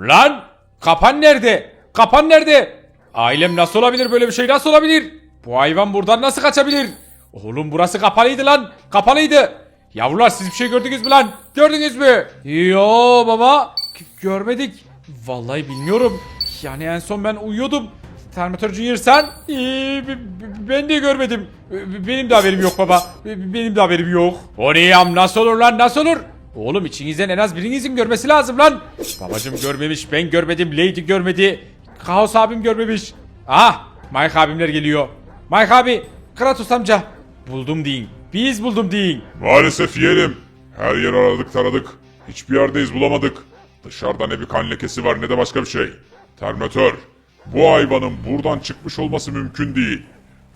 Lan kapan nerede? Kapan nerede? Ailem nasıl olabilir böyle bir şey nasıl olabilir? Bu hayvan buradan nasıl kaçabilir? Oğlum burası kapalıydı lan. Kapalıydı. Yavrular siz bir şey gördünüz mü lan? Gördünüz mü? Yo baba. G- görmedik. Vallahi bilmiyorum. Yani en son ben uyuyordum. Terminator Junior sen? Ee, ben de görmedim. Benim de haberim yok baba. Benim de haberim yok. O ne yam nasıl olur lan nasıl olur? Oğlum içinizden en az birinizin görmesi lazım lan. Babacım görmemiş ben görmedim Lady görmedi. Kaos abim görmemiş. Ah Mike abimler geliyor. Mike abi Kratos amca. Buldum deyin. Biz buldum deyin. Maalesef yeğenim. Her yer aradık taradık. Hiçbir yerdeyiz bulamadık. Dışarıda ne bir kan lekesi var ne de başka bir şey. Terminatör. Bu hayvanın buradan çıkmış olması mümkün değil.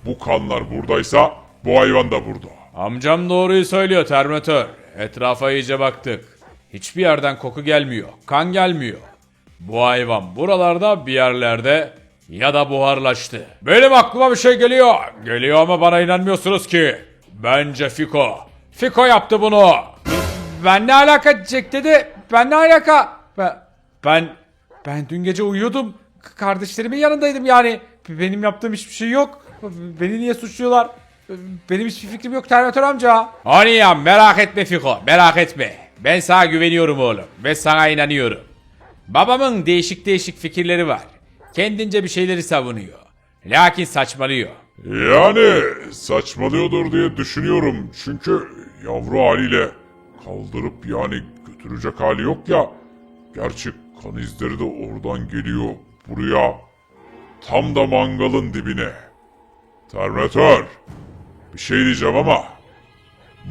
Bu kanlar buradaysa bu hayvan da burada. Amcam doğruyu söylüyor Terminator. Etrafa iyice baktık. Hiçbir yerden koku gelmiyor. Kan gelmiyor. Bu hayvan buralarda bir yerlerde ya da buharlaştı. Benim aklıma bir şey geliyor. Geliyor ama bana inanmıyorsunuz ki. Bence Fiko. Fiko yaptı bunu. Ben ne alaka Jack dedi. Ben ne alaka? Ben, ben, ben dün gece uyuyordum. Kardeşlerimin yanındaydım yani. Benim yaptığım hiçbir şey yok. Beni niye suçluyorlar? Benim hiçbir fikrim yok Terminator amca. Hani ya merak etme Fiko merak etme. Ben sana güveniyorum oğlum ve sana inanıyorum. Babamın değişik değişik fikirleri var. Kendince bir şeyleri savunuyor. Lakin saçmalıyor. Yani saçmalıyordur diye düşünüyorum. Çünkü yavru haliyle kaldırıp yani götürecek hali yok ya. Gerçi kan izleri de oradan geliyor buraya. Tam da mangalın dibine. Terminatör. Bir şey diyeceğim ama.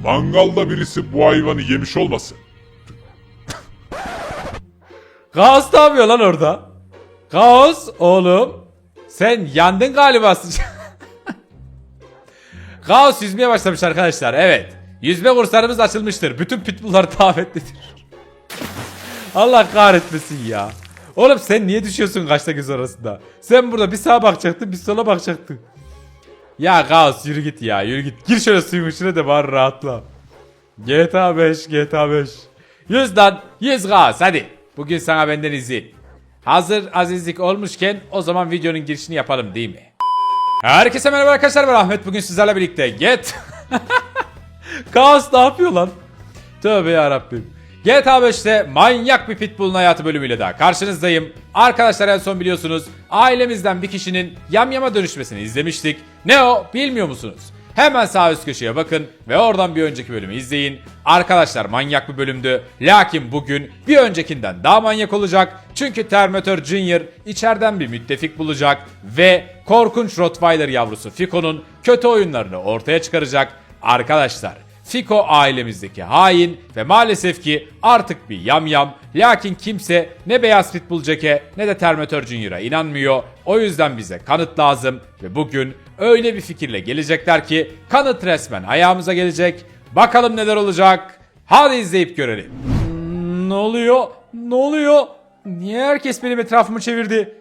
Mangalda birisi bu hayvanı yemiş olmasın. Kaos ne yapıyor lan orada? Kaos oğlum. Sen yandın galiba. Kaos yüzmeye başlamış arkadaşlar. Evet. Yüzme kurslarımız açılmıştır. Bütün pitbulllar davetlidir. Allah kahretmesin ya. Oğlum sen niye düşüyorsun kaçta göz arasında? Sen burada bir sağa bakacaktın bir sola bakacaktın. Ya Kaos yürü git ya yürü git. Gir şöyle suyun içine de bari rahatla. GTA 5 GTA 5. Yüz lan yüz Kaos hadi. Bugün sana benden izin. Hazır azizlik olmuşken o zaman videonun girişini yapalım değil mi? Herkese merhaba arkadaşlar ben Ahmet bugün sizlerle birlikte Get Kaos ne yapıyor lan? Tövbe yarabbim. GTA 5'te manyak bir pitbull'un hayatı bölümüyle daha karşınızdayım. Arkadaşlar en son biliyorsunuz ailemizden bir kişinin yamyama dönüşmesini izlemiştik. Ne o bilmiyor musunuz? Hemen sağ üst köşeye bakın ve oradan bir önceki bölümü izleyin. Arkadaşlar manyak bir bölümdü. Lakin bugün bir öncekinden daha manyak olacak. Çünkü Terminator Junior içeriden bir müttefik bulacak ve korkunç Rottweiler yavrusu Fiko'nun kötü oyunlarını ortaya çıkaracak. Arkadaşlar Fiko ailemizdeki hain ve maalesef ki artık bir yamyam. Lakin kimse ne Beyaz Pitbull Jack'e ne de Terminator Junior'a inanmıyor. O yüzden bize kanıt lazım ve bugün öyle bir fikirle gelecekler ki kanıt resmen ayağımıza gelecek. Bakalım neler olacak. Hadi izleyip görelim. Ne oluyor? Ne oluyor? Niye herkes benim etrafımı çevirdi?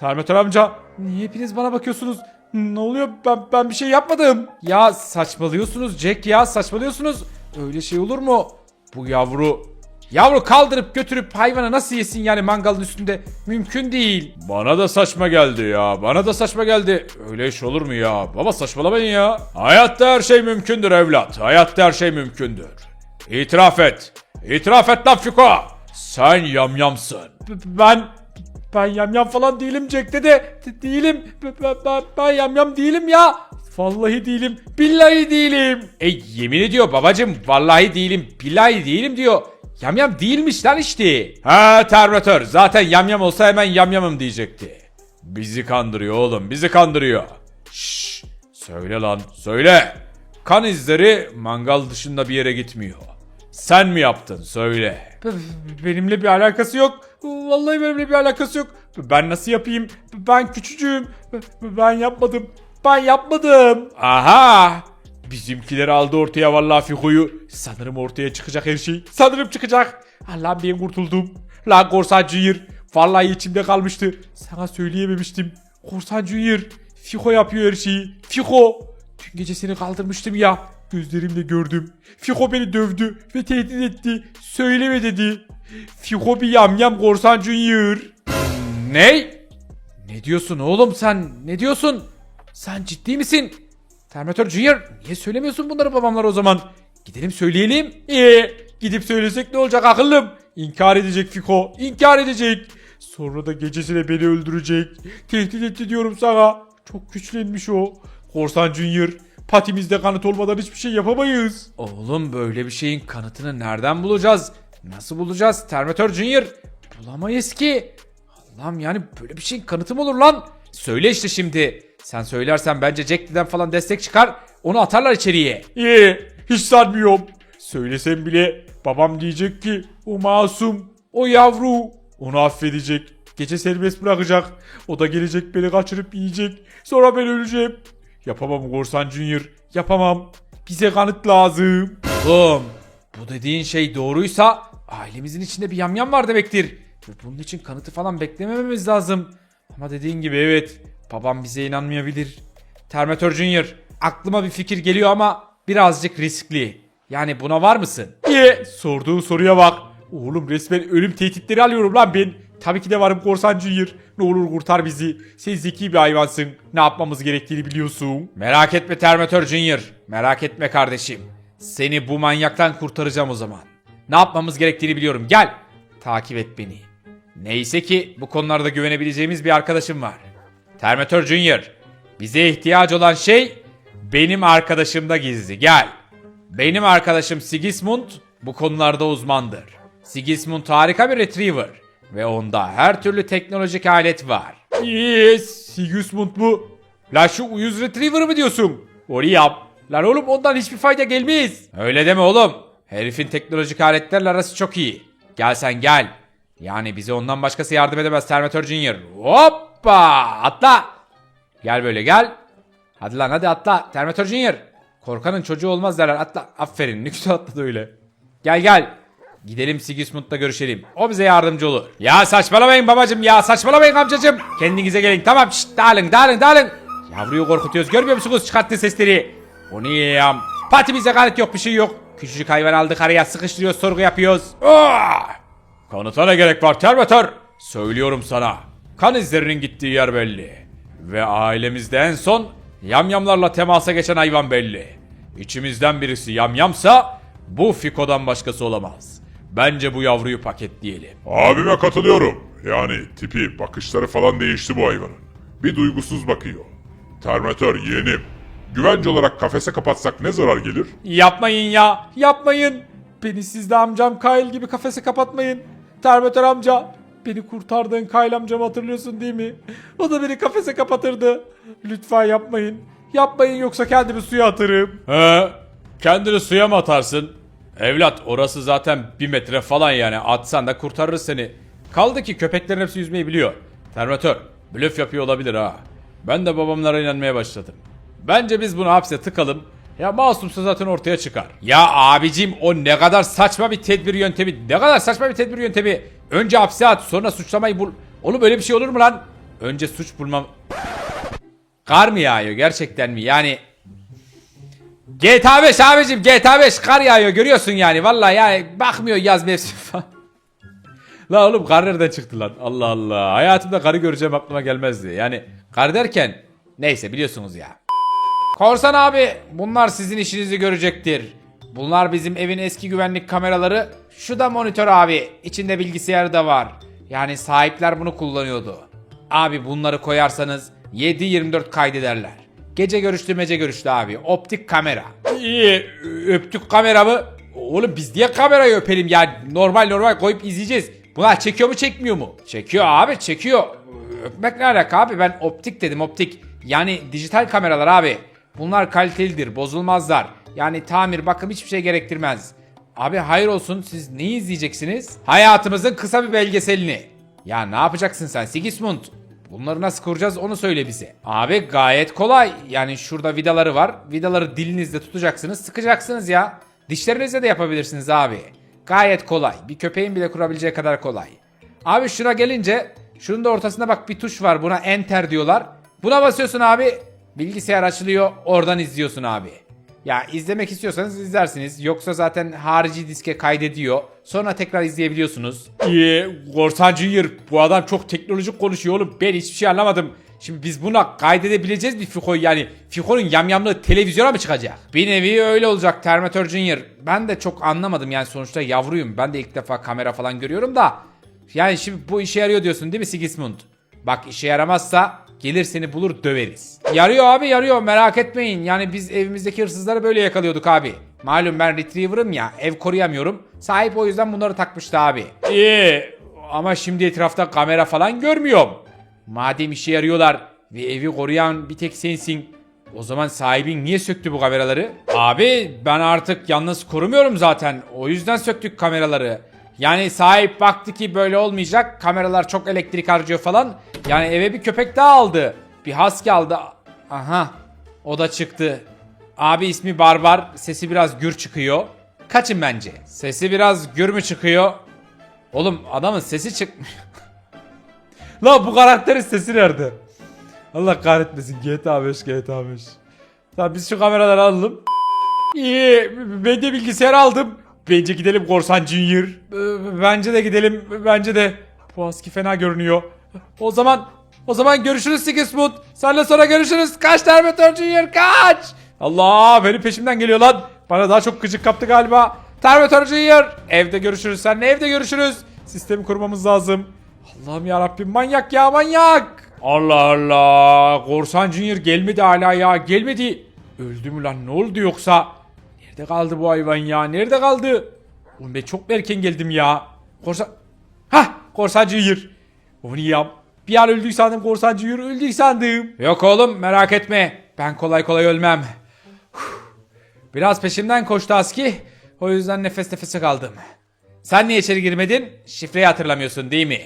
Terminator amca niye hepiniz bana bakıyorsunuz? Ne oluyor? Ben, ben bir şey yapmadım. Ya saçmalıyorsunuz Jack ya saçmalıyorsunuz. Öyle şey olur mu? Bu yavru Yavru kaldırıp götürüp hayvana nasıl yesin yani mangalın üstünde? Mümkün değil. Bana da saçma geldi ya. Bana da saçma geldi. Öyle iş olur mu ya? Baba saçmalamayın ya. Hayatta her şey mümkündür evlat. Hayatta her şey mümkündür. İtiraf et. İtiraf et lan Fiko. Sen yamyamsın. Ben ben yamyam falan değilim Jack dede. De- değilim. Ben, ben, ben yamyam değilim ya. Vallahi değilim. Billahi değilim. E yemin ediyor babacım. Vallahi değilim. Billahi değilim diyor. Yamyam değilmiş lan işte. Ha Terminator. Zaten yamyam olsa hemen yamyamım diyecekti. Bizi kandırıyor oğlum. Bizi kandırıyor. Şşş. Söyle lan. Söyle. Kan izleri mangal dışında bir yere gitmiyor. Sen mi yaptın söyle. Benimle bir alakası yok. Vallahi benimle bir alakası yok. Ben nasıl yapayım? Ben küçücüğüm. Ben yapmadım. Ben yapmadım. Aha! Bizimkiler aldı ortaya vallahi Fiko'yu. Sanırım ortaya çıkacak her şey. Sanırım çıkacak. Allah'ım ben kurtuldum. La Korsan Junior. Vallahi içimde kalmıştı. Sana söyleyememiştim. Korsan Junior. Fiko yapıyor her şeyi. Fiko. Dün gece seni kaldırmıştım ya. Gözlerimle gördüm. Fiko beni dövdü ve tehdit etti. Söyleme dedi. Fiko bir yamyam korsan junior. Ne? Ne diyorsun oğlum sen? Ne diyorsun? Sen ciddi misin? Terminator Junior niye söylemiyorsun bunları babamlara o zaman? Gidelim söyleyelim. Ee, gidip söylesek ne olacak akıllım? İnkar edecek Fiko. inkar edecek. Sonra da gecesine beni öldürecek. Tehdit etti diyorum sana. Çok güçlenmiş o. Korsan Junior. Patimizde kanıt olmadan hiçbir şey yapamayız. Oğlum böyle bir şeyin kanıtını nereden bulacağız? Nasıl bulacağız? Terminator Junior. Bulamayız ki. Allah'ım yani böyle bir şeyin kanıtı mı olur lan? Söyle işte şimdi. Sen söylersen bence Jack'ten falan destek çıkar. Onu atarlar içeriye. İyi. Hiç sanmıyorum. Söylesem bile babam diyecek ki o masum, o yavru. Onu affedecek. Gece serbest bırakacak. O da gelecek beni kaçırıp yiyecek. Sonra ben öleceğim. Yapamam Korsan Junior. Yapamam. Bize kanıt lazım. Oğlum bu dediğin şey doğruysa ailemizin içinde bir yamyam var demektir. Ve bunun için kanıtı falan beklemememiz lazım. Ama dediğin gibi evet babam bize inanmayabilir. Terminator Junior aklıma bir fikir geliyor ama birazcık riskli. Yani buna var mısın? İyi. Sorduğu soruya bak. Oğlum resmen ölüm tehditleri alıyorum lan ben. Tabii ki de varım Korsan Junior. Ne olur kurtar bizi. Sen zeki bir hayvansın. Ne yapmamız gerektiğini biliyorsun. Merak etme Terminator Junior. Merak etme kardeşim. Seni bu manyaktan kurtaracağım o zaman. Ne yapmamız gerektiğini biliyorum. Gel. Takip et beni. Neyse ki bu konularda güvenebileceğimiz bir arkadaşım var. Terminator Junior. Bize ihtiyacı olan şey benim arkadaşımda gizli. Gel. Benim arkadaşım Sigismund bu konularda uzmandır. Sigismund harika bir retriever ve onda her türlü teknolojik alet var. Yes, Sigismund bu. La şu uyuz retriever mı diyorsun? Onu yap. Lan oğlum ondan hiçbir fayda gelmez. Öyle deme oğlum. Herifin teknolojik aletlerle arası çok iyi. Gel sen gel. Yani bize ondan başkası yardım edemez Terminator Junior. Hoppa! Atla! Gel böyle gel. Hadi lan hadi atla. Terminator Junior. Korkanın çocuğu olmaz derler. Atla. Aferin. Ne güzel atladı öyle. Gel gel. Gidelim Sigismund'la görüşelim. O bize yardımcı olur. Ya saçmalamayın babacım ya. Saçmalamayın amcacım. Kendinize gelin. Tamam. Şşt dağılın dağılın dağılın. Yavruyu korkutuyoruz. Görmüyor musunuz çıkarttığı sesleri? O ne ya? Patimizde kanıt yok bir şey yok. Küçücük hayvan aldık araya sıkıştırıyoruz sorgu yapıyoruz. Oh! Kanıta ne gerek var Terminator? Söylüyorum sana. Kan izlerinin gittiği yer belli. Ve ailemizde en son yamyamlarla temasa geçen hayvan belli. İçimizden birisi yamyamsa bu Fiko'dan başkası olamaz. Bence bu yavruyu paketleyelim. Abime katılıyorum. Yani tipi, bakışları falan değişti bu hayvanın. Bir duygusuz bakıyor. Terminator yeğenim. Güvence olarak kafese kapatsak ne zarar gelir? Yapmayın ya, yapmayın. Beni siz de amcam Kyle gibi kafese kapatmayın. Terminator amca, beni kurtardığın Kyle amcamı hatırlıyorsun değil mi? O da beni kafese kapatırdı. Lütfen yapmayın. Yapmayın yoksa kendimi suya atarım. He, kendini suya mı atarsın? Evlat orası zaten bir metre falan yani atsan da kurtarır seni. Kaldı ki köpeklerin hepsi yüzmeyi biliyor. Terminator blöf yapıyor olabilir ha. Ben de babamlara inanmaya başladım. Bence biz bunu hapse tıkalım. Ya masumsa zaten ortaya çıkar. Ya abicim o ne kadar saçma bir tedbir yöntemi. Ne kadar saçma bir tedbir yöntemi. Önce hapse at sonra suçlamayı bul. Oğlum öyle bir şey olur mu lan? Önce suç bulmam. Kar mı yağıyor gerçekten mi? Yani GTA 5 abicim GTA 5 kar yağıyor görüyorsun yani. Vallahi yani bakmıyor yaz mevsimi falan. La oğlum kar nereden çıktı lan? Allah Allah. Hayatımda karı göreceğim aklıma gelmezdi. Yani kar derken neyse biliyorsunuz ya. Korsan abi bunlar sizin işinizi görecektir. Bunlar bizim evin eski güvenlik kameraları. Şu da monitör abi. İçinde bilgisayarı da var. Yani sahipler bunu kullanıyordu. Abi bunları koyarsanız 7-24 kaydederler. Gece görüşlü mece görüşlü abi. Optik kamera. İyi öptük kamera mı? Oğlum biz niye kamerayı öpelim ya? Normal normal koyup izleyeceğiz. Bunlar çekiyor mu çekmiyor mu? Çekiyor abi çekiyor. Öpmek ne alaka abi? Ben optik dedim optik. Yani dijital kameralar abi. Bunlar kalitelidir, bozulmazlar. Yani tamir, bakım hiçbir şey gerektirmez. Abi hayır olsun siz neyi izleyeceksiniz? Hayatımızın kısa bir belgeselini. Ya ne yapacaksın sen Sigismund? Bunları nasıl kuracağız onu söyle bize. Abi gayet kolay. Yani şurada vidaları var. Vidaları dilinizle tutacaksınız, sıkacaksınız ya. Dişlerinizle de yapabilirsiniz abi. Gayet kolay. Bir köpeğin bile kurabileceği kadar kolay. Abi şuna gelince şunun da ortasında bak bir tuş var. Buna enter diyorlar. Buna basıyorsun abi. Bilgisayar açılıyor. Oradan izliyorsun abi. Ya izlemek istiyorsanız izlersiniz. Yoksa zaten harici diske kaydediyor. Sonra tekrar izleyebiliyorsunuz. İyi, Korsan Junior. Bu adam çok teknolojik konuşuyor oğlum. Ben hiçbir şey anlamadım. Şimdi biz buna kaydedebileceğiz mi Fiko'yu yani? Fiko'nun yamyamlığı televizyona mı çıkacak? Bir nevi öyle olacak Terminator Junior. Ben de çok anlamadım yani sonuçta yavruyum. Ben de ilk defa kamera falan görüyorum da. Yani şimdi bu işe yarıyor diyorsun değil mi Sigismund? Bak işe yaramazsa gelir seni bulur döveriz. Yarıyor abi yarıyor merak etmeyin. Yani biz evimizdeki hırsızları böyle yakalıyorduk abi. Malum ben retriever'ım ya ev koruyamıyorum. Sahip o yüzden bunları takmıştı abi. İyi ama şimdi etrafta kamera falan görmüyorum. Madem işe yarıyorlar ve evi koruyan bir tek sensin. O zaman sahibin niye söktü bu kameraları? Abi ben artık yalnız korumuyorum zaten. O yüzden söktük kameraları. Yani sahip baktı ki böyle olmayacak. Kameralar çok elektrik harcıyor falan. Yani eve bir köpek daha aldı. Bir husky aldı. Aha. O da çıktı. Abi ismi Barbar. Sesi biraz gür çıkıyor. Kaçın bence. Sesi biraz gür mü çıkıyor? Oğlum adamın sesi çıkmıyor. La bu karakterin sesi nerede? Allah kahretmesin GTA 5 GTA 5. Tamam biz şu kameraları alalım. İyi ben de bilgisayar aldım. Bence gidelim Korsan Junior. Ee, Bence de gidelim. Bence de. Bu aski fena görünüyor. O zaman o zaman görüşürüz Sigismund. Senle sonra görüşürüz. Kaç Terminator Junior kaç. Allah benim peşimden geliyor lan. Bana daha çok gıcık kaptı galiba. Terminator Junior. Evde görüşürüz. Seninle evde görüşürüz. Sistemi kurmamız lazım. Allah'ım ya Rabbim manyak ya manyak. Allah Allah. Korsan Junior gelmedi hala ya. Gelmedi. Öldü mü lan ne oldu yoksa? Nerede kaldı bu hayvan ya? Nerede kaldı? Oğlum ben çok erken geldim ya? Korsan... Hah! Korsan Junior. O niye ya? Bir an öldük sandım Korsan Junior. Öldük sandım. Yok oğlum merak etme. Ben kolay kolay ölmem. Biraz peşimden koştu Aski. O yüzden nefes nefese kaldım. Sen niye içeri girmedin? Şifreyi hatırlamıyorsun değil mi?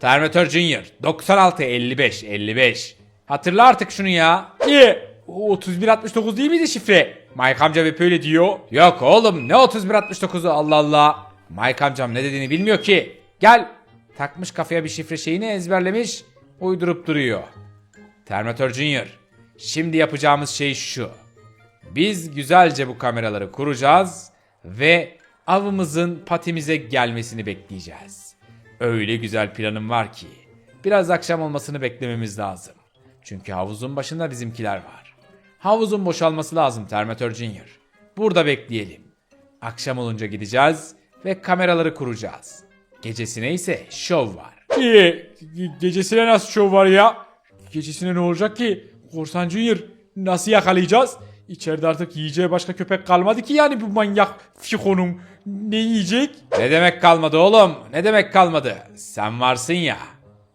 Terminator Junior 96 55 55. Hatırla artık şunu ya. İyi. 3169 değil miydi şifre? Mike amca hep öyle diyor. Yok oğlum ne 3169'u Allah Allah. Mike amcam ne dediğini bilmiyor ki. Gel. Takmış kafaya bir şifre şeyini ezberlemiş. Uydurup duruyor. Terminator Junior. Şimdi yapacağımız şey şu. Biz güzelce bu kameraları kuracağız ve avımızın patimize gelmesini bekleyeceğiz. Öyle güzel planım var ki biraz akşam olmasını beklememiz lazım. Çünkü havuzun başında bizimkiler var. Havuzun boşalması lazım Terminator Junior. Burada bekleyelim. Akşam olunca gideceğiz ve kameraları kuracağız. Gecesine ise şov var. İyi. Gecesine nasıl şov var ya? Gecesine ne olacak ki? Korsan Junior nasıl yakalayacağız? İçeride artık yiyeceği başka köpek kalmadı ki yani bu manyak Fiko'nun. Ne yiyecek? Ne demek kalmadı oğlum? Ne demek kalmadı? Sen varsın ya.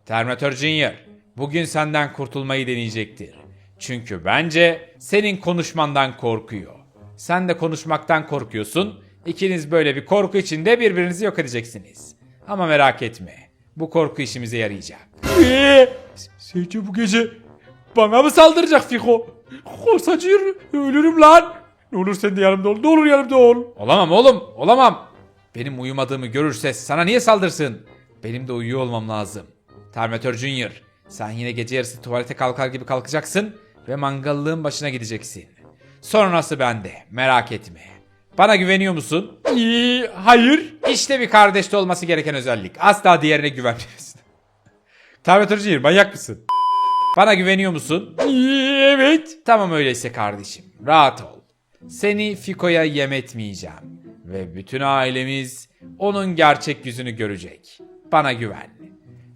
Terminator Junior bugün senden kurtulmayı deneyecektir. Çünkü bence senin konuşmandan korkuyor. Sen de konuşmaktan korkuyorsun. İkiniz böyle bir korku içinde birbirinizi yok edeceksiniz. Ama merak etme. Bu korku işimize yarayacak. Eee? Sence bu gece bana mı saldıracak Fiko? Korsacıyır. Ölürüm lan. Ne olur sen de yanımda ol. Ne olur yanımda ol. Olamam oğlum. Olamam. Benim uyumadığımı görürse sana niye saldırsın? Benim de uyuyor olmam lazım. Terminator Junior. Sen yine gece yarısı tuvalete kalkar gibi kalkacaksın ve mangallığın başına gideceksin. Sonrası bende. Merak etme. Bana güveniyor musun? İyi, hayır. İşte bir kardeşte olması gereken özellik. Asla diğerine güvenmiyorsun. Terminator Junior manyak mısın? Bana güveniyor musun? Evet. Tamam öyleyse kardeşim. Rahat ol. Seni Fiko'ya yem etmeyeceğim. Ve bütün ailemiz onun gerçek yüzünü görecek. Bana güven.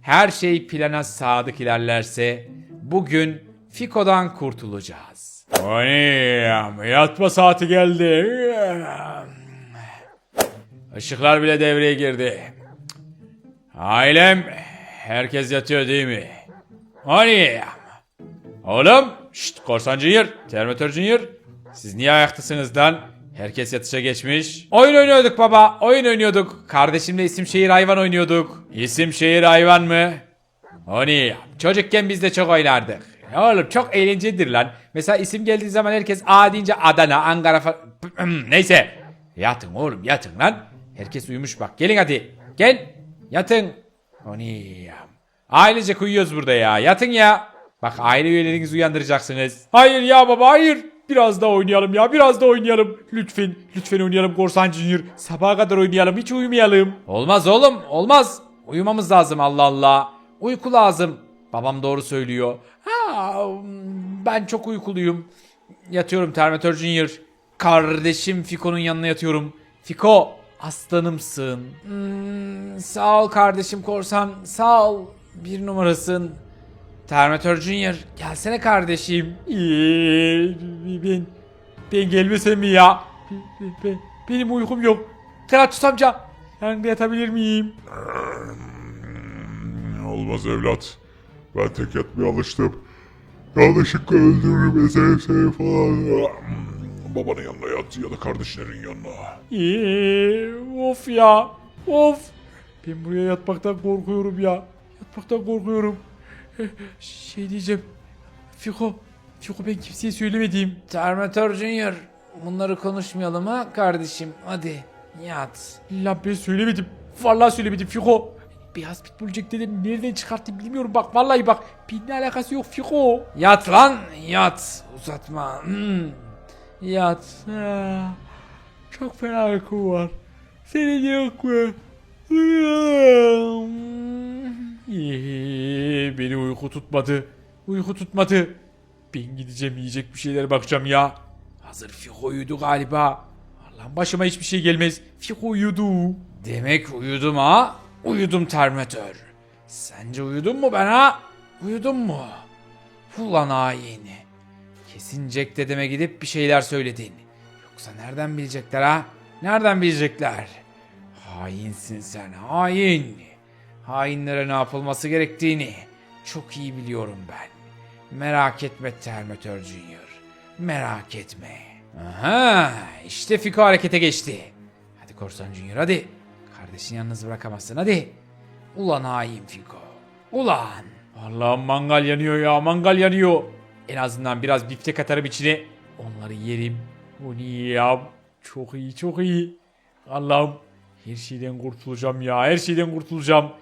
Her şey plana sadık ilerlerse bugün Fiko'dan kurtulacağız. Oynayam. Yatma saati geldi. Işıklar bile devreye girdi. Ailem herkes yatıyor değil mi? Oynayam. Oğlum, şşt Korsan Junior, Terminator Junior. Siz niye ayaktasınız lan? Herkes yatışa geçmiş. Oyun oynuyorduk baba, oyun oynuyorduk. Kardeşimle isim şehir hayvan oynuyorduk. İsim şehir hayvan mı? O ne ya? Çocukken biz de çok oynardık. Oğlum çok eğlencelidir lan. Mesela isim geldiği zaman herkes A deyince Adana, Ankara falan. Neyse. Yatın oğlum yatın lan. Herkes uyumuş bak. Gelin hadi. Gel. Yatın. O ne ya? Ailecek uyuyoruz burada ya. Yatın ya. Bak aile üyelerinizi uyandıracaksınız. Hayır ya baba hayır. Biraz daha oynayalım ya. Biraz daha oynayalım. Lütfen. Lütfen oynayalım Korsan Junior. Sabaha kadar oynayalım. Hiç uyumayalım. Olmaz oğlum. Olmaz. Uyumamız lazım Allah Allah. Uyku lazım. Babam doğru söylüyor. Ha, ben çok uykuluyum. Yatıyorum Terminator Junior. Kardeşim Fiko'nun yanına yatıyorum. Fiko aslanımsın. Hmm, sağ ol kardeşim korsan. Sağ ol. Bir numarasın. Terminator Junior gelsene kardeşim. Ben, ben gelmesem mi ya? Ben- ben- benim uykum yok. Kratos amca yanında yatabilir miyim? Olmaz evlat. Ben tek yatmaya alıştım. Yanlışlıkla öldürürüm seni falan. Babanın yanına yat ya da kardeşlerin yanına. Ee, of ya. Of. Ben buraya yatmaktan korkuyorum ya. Yatmaktan korkuyorum. Şey diyeceğim. Fiko. Fiko ben kimseye söylemediğim. Terminator Junior. Bunları konuşmayalım ha kardeşim. Hadi yat. La ben söylemedim. Vallahi söylemedim Fiko. Beyaz pitbull Jack dedim nereden çıkarttım bilmiyorum bak vallahi bak benimle alakası yok Fiko. Yat lan yat uzatma. Hmm. Yat. Ah. Çok fena uykum var. Senin yok mu? Uyuyorum. İyi, Beni uyku tutmadı. Uyku tutmadı. Ben gideceğim yiyecek bir şeyler bakacağım ya. Hazır Fiko uyudu galiba. Allah'ım başıma hiçbir şey gelmez. Fiko uyudu. Demek uyudum ha? Uyudum Terminator. Sence uyudun mu ben ha? Uyudun mu? Ulan hain. Kesin Jack dedeme gidip bir şeyler söyledin. Yoksa nereden bilecekler ha? Nereden bilecekler? Hainsin sen, hain. Hainlere ne yapılması gerektiğini çok iyi biliyorum ben. Merak etme Terminator Junior. Merak etme. Aha, işte Fiko harekete geçti. Hadi Korsan Junior hadi. Kardeşini yalnız bırakamazsın hadi. Ulan hain Fiko. Ulan. Allah'ım mangal yanıyor ya mangal yanıyor. En azından biraz biftek atarım içine. Onları yerim. Bu niye ya? Çok iyi çok iyi. Allah'ım her şeyden kurtulacağım ya. Her şeyden kurtulacağım.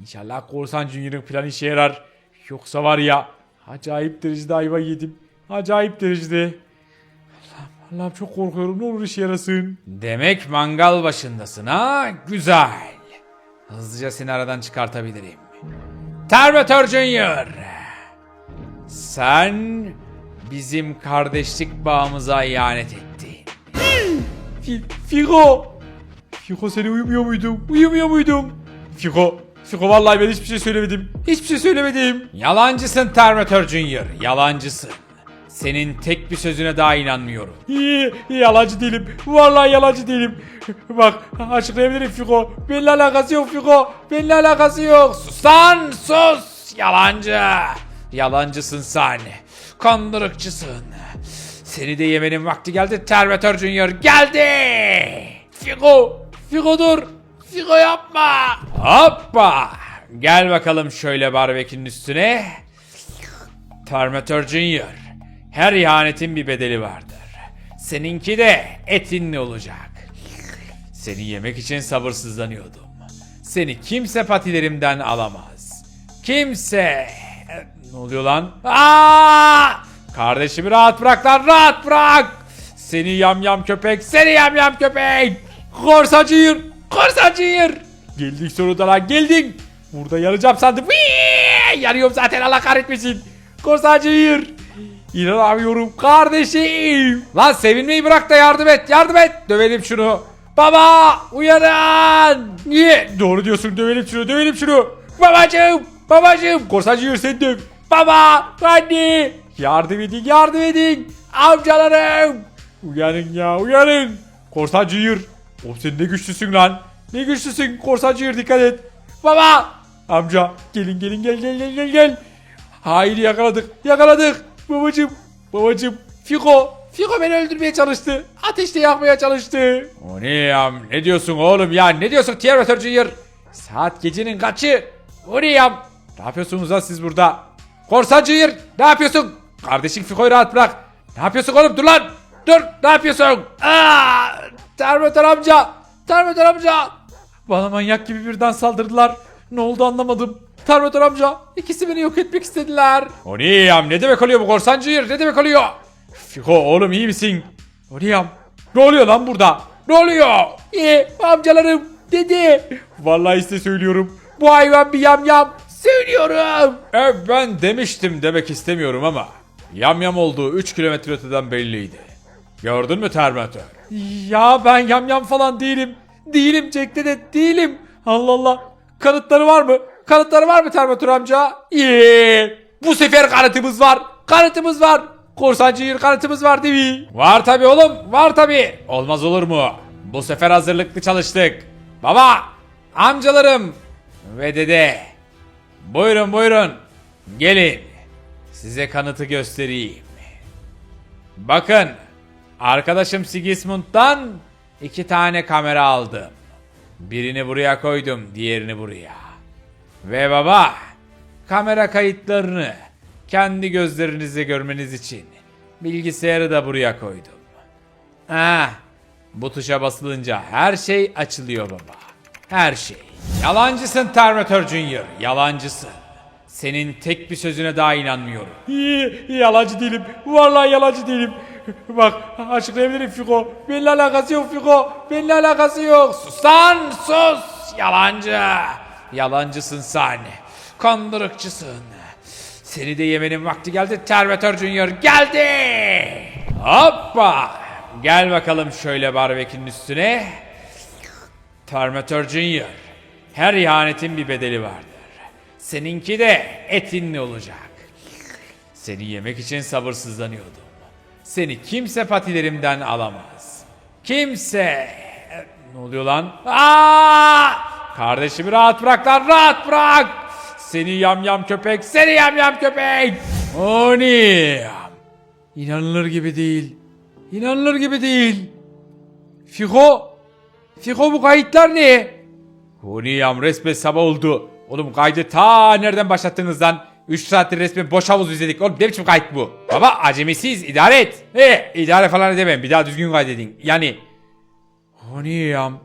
İnşallah Korsan Junior'ın planı işe yarar. Yoksa var ya acayip derecede ayva yedim. Acayip derecede. Allah'ım, çok korkuyorum. Ne olur işe yarasın. Demek mangal başındasın ha? Güzel. Hızlıca seni aradan çıkartabilirim. Terminator Junior. Sen bizim kardeşlik bağımıza ihanet ettin. Figo! Figo seni uyumuyor muydum? Uyumuyor muydum? Figo, Figo vallahi ben hiçbir şey söylemedim. Hiçbir şey söylemedim. Yalancısın Terminator Junior, yalancısın. Senin tek bir sözüne daha inanmıyorum. Yalancı değilim. Vallahi yalancı değilim. Bak açıklayabilirim Figo. Benimle alakası yok Figo. Benimle alakası yok. Sus lan sus. Yalancı. Yalancısın sen. Kandırıkçısın. Seni de yemenin vakti geldi Terminator Junior geldi. Figo. Figo dur. Figo yapma. Hoppa. Gel bakalım şöyle barbekünün üstüne. Terminator Junior. Her ihanetin bir bedeli vardır. Seninki de etinli olacak. Seni yemek için sabırsızlanıyordum. Seni kimse patilerimden alamaz. Kimse. E, Ne oluyor lan? Aa! Kardeşimi rahat bırak lan rahat bırak. Seni yamyam köpek, seni yamyam köpek. Korsacıyır, korsacıyır. Geldik sonunda lan geldik. Burada yanacağım sandım. Vii! Yanıyorum zaten Allah kahretmesin. Korsacıyır. İnanamıyorum kardeşim. Lan sevinmeyi bırak da yardım et yardım et. Dövelim şunu. Baba uyanın. Niye? Doğru diyorsun dövelim şunu dövelim şunu. Babacım babacım. Korsancı yürü sen döv. Baba anne. Yardım edin yardım edin. Amcalarım. Uyanın ya uyanın. Korsancı yürü. Oğlum sen ne güçlüsün lan. Ne güçlüsün korsancı yürü dikkat et. Baba. Amca gelin gelin gel gel gel gel gel. Hayır yakaladık yakaladık. Babacım babacım Fiko Fiko beni öldürmeye çalıştı. Ateşte yakmaya çalıştı. O ne ya ne diyorsun oğlum ya ne diyorsun Terminator Junior? Saat gecenin kaçı? O ne ya? Ne yapıyorsunuz lan siz burada? Korsan Junior ne yapıyorsun? Kardeşin Fiko'yu rahat bırak. Ne yapıyorsun oğlum dur lan. Dur ne yapıyorsun? Aa, Terminator amca. Terminator amca. Bana manyak gibi birden saldırdılar. Ne oldu anlamadım. Terminator amca ikisi beni yok etmek istediler. O ne demek oluyor bu korsancı ne demek oluyor? Fiko oğlum iyi misin? Oriyam. Ne oluyor lan burada? Ne oluyor? İyi amcalarım dedi. Vallahi size söylüyorum. Bu hayvan bir yamyam. Söylüyorum. E, ben demiştim demek istemiyorum ama. Yamyam olduğu 3 kilometre öteden belliydi. Gördün mü Terminator? Ya ben yamyam falan değilim. Değilim Jack de değilim. Allah Allah. Kanıtları var mı? Kanıtları var mı Terminator amca? İyi. Bu sefer kanıtımız var. Kanıtımız var. Korsancı yer kanıtımız var değil mi? Var tabi oğlum. Var tabi. Olmaz olur mu? Bu sefer hazırlıklı çalıştık. Baba. Amcalarım. Ve dede. Buyurun buyurun. Gelin. Size kanıtı göstereyim. Bakın. Arkadaşım Sigismund'dan iki tane kamera aldım. Birini buraya koydum, diğerini buraya. Ve baba, kamera kayıtlarını kendi gözlerinizle görmeniz için bilgisayarı da buraya koydum. Ah, bu tuşa basılınca her şey açılıyor baba. Her şey. Yalancısın Terminator Junior, yalancısın. Senin tek bir sözüne daha inanmıyorum. yalancı değilim. Vallahi yalancı değilim. Bak açıklayabilirim Fiko. Benimle alakası yok Fiko. Benimle alakası yok. Sus lan sus. Yalancı. Yalancısın sen. Kandırıkçısın. Seni de yemenin vakti geldi Terminator Junior geldi. Hoppa. Gel bakalım şöyle barbekünün üstüne. Terminator Junior. Her ihanetin bir bedeli vardır. Seninki de etinli olacak. Seni yemek için sabırsızlanıyordum. Seni kimse patilerimden alamaz. Kimse. Ne oluyor lan? Aa! Kardeşimi rahat bırak lan rahat bırak. Seni yamyam köpek, seni yamyam köpek. Oni. İnanılır gibi değil. İnanılır gibi değil. Fiko. Fiko bu kayıtlar ne? Huniyam resmen sabah oldu. Oğlum kaydı ta nereden başlattınız lan? 3 saattir resmen boş havuz izledik. Oğlum ne biçim kayıt bu? Baba acemisiz idare et. He idare falan edemem. Bir daha düzgün kaydedin. Yani. Huniyam.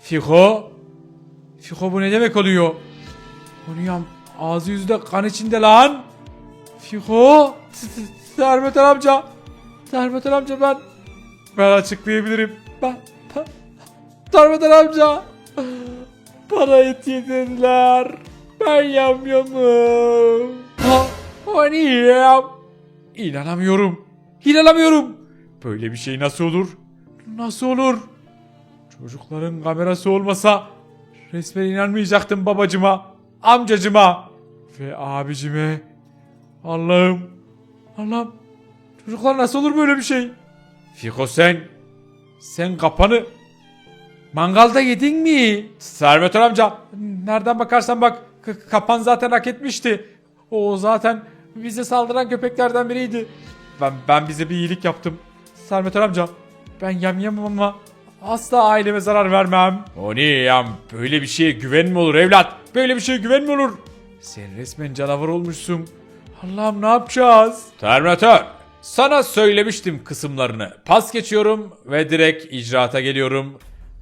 Fiko. Fiko bu ne demek oluyor? Huniyam ağzı yüzü de kan içinde lan. Fiko. Sermetel amca. Sermetel amca ben. Ben açıklayabilirim. Ben. Darmadan amca. Bana et yedirdiler. Ben yamyamım. Ha, o yam? İnanamıyorum. İnanamıyorum. Böyle bir şey nasıl olur? Nasıl olur? Çocukların kamerası olmasa resmen inanmayacaktım babacıma, amcacıma ve abicime. Allah'ım. Allah'ım. Çocuklar nasıl olur böyle bir şey? Fiko sen. Sen kapanı Mangalda yedin mi? Servet amca nereden bakarsan bak kapan zaten hak etmişti. O zaten bize saldıran köpeklerden biriydi. Ben ben bize bir iyilik yaptım. Servet amca ben yamyamım ama asla aileme zarar vermem. O ne yam böyle bir şeye güven mi olur evlat? Böyle bir şeye güven mi olur? Sen resmen canavar olmuşsun. Allah'ım ne yapacağız? Terminator sana söylemiştim kısımlarını. Pas geçiyorum ve direkt icraata geliyorum.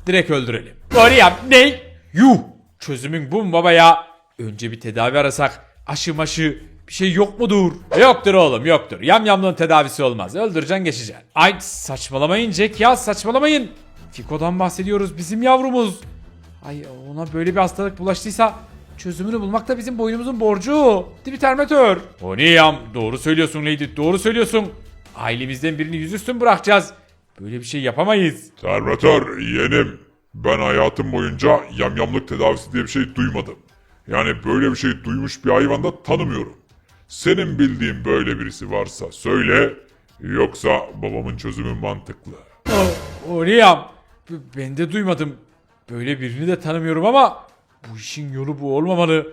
Direkt öldürelim. Doğru yap. Ne? Yuh. Çözümün bu mu baba ya? Önce bir tedavi arasak. Aşı maşı bir şey yok mudur? Yoktur oğlum yoktur. Yamyamlığın tedavisi olmaz. Öldüreceksin geçeceksin. Ay saçmalamayın Jack ya saçmalamayın. Fiko'dan bahsediyoruz bizim yavrumuz. Ay ona böyle bir hastalık bulaştıysa çözümünü bulmak da bizim boynumuzun borcu. Değil mi Terminator? O ne yam? Doğru söylüyorsun Lady doğru söylüyorsun. Ailemizden birini yüzüstün bırakacağız. Böyle bir şey yapamayız. Terminator yeğenim. Ben hayatım boyunca yamyamlık tedavisi diye bir şey duymadım. Yani böyle bir şey duymuş bir hayvan da tanımıyorum. Senin bildiğin böyle birisi varsa söyle. Yoksa babamın çözümü mantıklı. Oriyam. Ben de duymadım. Böyle birini de tanımıyorum ama bu işin yolu bu olmamalı.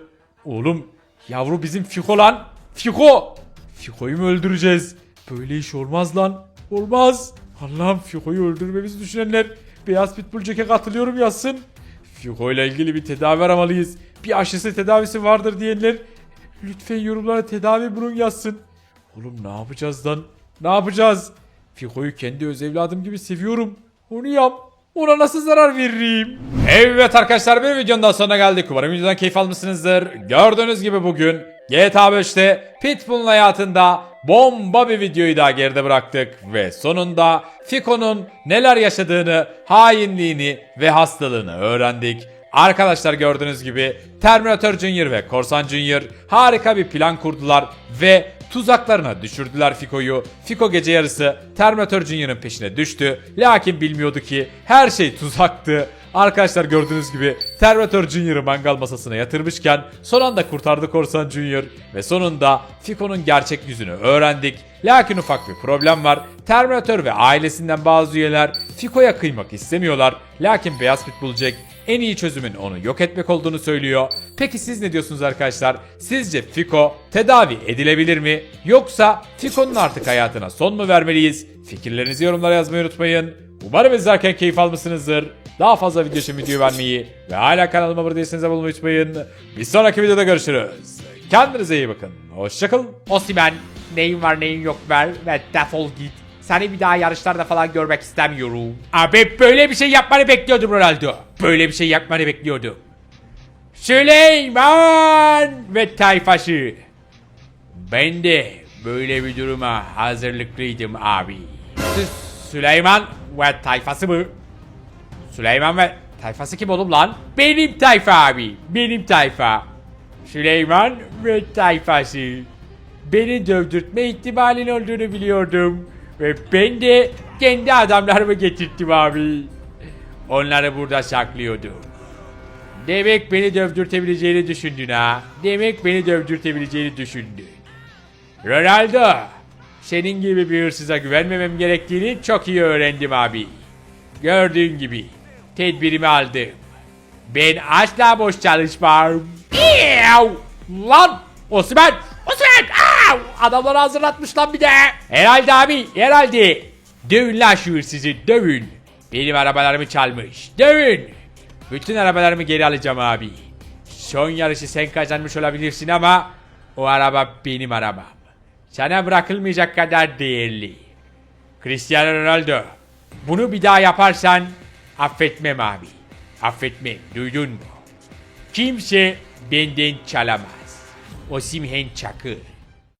Oğlum yavru bizim Fiko lan. Fiko. Fiko'yu mu öldüreceğiz? Böyle iş olmaz lan. Olmaz. Allah'ım Fiko'yu öldürmemizi düşünenler Beyaz Pitbull Jack'e katılıyorum yazsın. Fiko ile ilgili bir tedavi aramalıyız. Bir aşısı tedavisi vardır diyenler lütfen yorumlara tedavi bulun yazsın. Oğlum ne yapacağız lan? Ne yapacağız? Fiko'yu kendi öz evladım gibi seviyorum. Onu yap. Ona nasıl zarar veririm? Evet arkadaşlar bir videonun daha sonuna geldik. Umarım videodan keyif almışsınızdır. Gördüğünüz gibi bugün GTA 5'te Pitbull'un hayatında bomba bir videoyu daha geride bıraktık ve sonunda Fiko'nun neler yaşadığını, hainliğini ve hastalığını öğrendik. Arkadaşlar gördüğünüz gibi Terminator Junior ve Korsan Junior harika bir plan kurdular ve tuzaklarına düşürdüler Fiko'yu. Fiko gece yarısı Terminator Junior'ın peşine düştü. Lakin bilmiyordu ki her şey tuzaktı. Arkadaşlar gördüğünüz gibi Terminator Junior'ı mangal masasına yatırmışken son anda kurtardı Korsan Junior ve sonunda Fiko'nun gerçek yüzünü öğrendik. Lakin ufak bir problem var. Terminator ve ailesinden bazı üyeler Fiko'ya kıymak istemiyorlar. Lakin Beyaz Pitbull Jack en iyi çözümün onu yok etmek olduğunu söylüyor. Peki siz ne diyorsunuz arkadaşlar? Sizce Fiko tedavi edilebilir mi? Yoksa Fiko'nun artık hayatına son mu vermeliyiz? Fikirlerinizi yorumlara yazmayı unutmayın. Umarım izlerken keyif almışsınızdır. Daha fazla video için videoyu beğenmeyi ve hala kanalıma abone değilseniz abone olmayı unutmayın. Bir sonraki videoda görüşürüz. Kendinize iyi bakın. Hoşçakalın. Osimen neyin var neyin yok ver ve defol git. Seni bir daha yarışlarda falan görmek istemiyorum. Abi böyle bir şey yapmanı bekliyordum Ronaldo. Böyle bir şey yapmanı bekliyordum. Süleyman ve tayfası. Ben de böyle bir duruma hazırlıklıydım abi. Sü- Süleyman ve tayfası mı? Süleyman ve tayfası kim oğlum lan? Benim tayfa abi. Benim tayfa. Süleyman ve tayfası. Beni dövdürtme ihtimalin olduğunu biliyordum. Ve ben de kendi adamlarımı getirttim abi. Onları burada saklıyordum. Demek beni dövdürtebileceğini düşündün ha. Demek beni dövdürtebileceğini düşündün. Ronaldo, senin gibi bir hırsıza güvenmemem gerektiğini çok iyi öğrendim abi. Gördüğün gibi tedbirimi aldım. Ben asla boş çalışmam. Lan! Osman! Adamları hazırlatmış lan bir de. Herhalde abi, herhalde. Dövün lan şu hırsızı, dövün. Benim arabalarımı çalmış. Dövün. Bütün arabalarımı geri alacağım abi. Son yarışı sen kazanmış olabilirsin ama o araba benim arabam. Sana bırakılmayacak kadar değerli. Cristiano Ronaldo. Bunu bir daha yaparsan affetmem abi. Affetmem. Duydun mu? Kimse benden çalamaz. Osimhen Çakır.